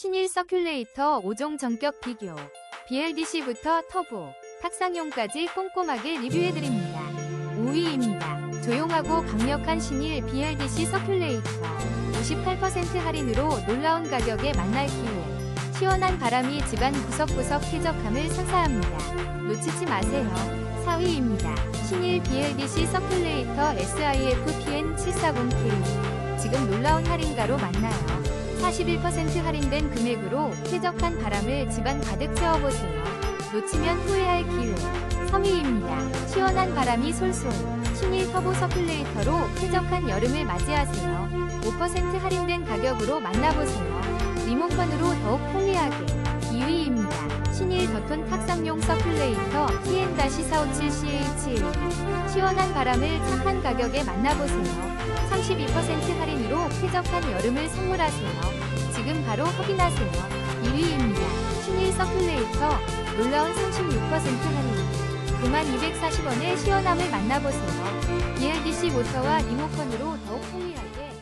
신일 서큘레이터 5종 전격 비교. BLDC부터 터보, 탁상용까지 꼼꼼하게 리뷰해드립니다. 5위입니다. 조용하고 강력한 신일 BLDC 서큘레이터. 58% 할인으로 놀라운 가격에 만날 기회. 시원한 바람이 집안 구석구석 쾌적함을 선사합니다. 놓치지 마세요. 4위입니다. 신일 BLDC 서큘레이터 SIF PN740K. 지금 놀라운 할인가로 만나요. 41% 할인된 금액으로 쾌적한 바람을 집안 가득 채워보세요. 놓치면 후회할 기회. 3위입니다. 시원한 바람이 솔솔. 신일 터보 서큘레이터로 쾌적한 여름을 맞이하세요. 5% 할인된 가격으로 만나보세요. 리모컨으로 더욱 편리하게. 2위입니다. 더톤 탁상용 서큘레이터 TN-457CH1 시원한 바람을 착한 가격에 만나보세요. 32% 할인으로 쾌적한 여름을 선물하세요. 지금 바로 확인하세요. 1위입니다. 신일 서큘레이터 놀라운 36% 할인 9240원의 시원함을 만나보세요. BLDC 모터와 리모컨으로 더욱 편리하게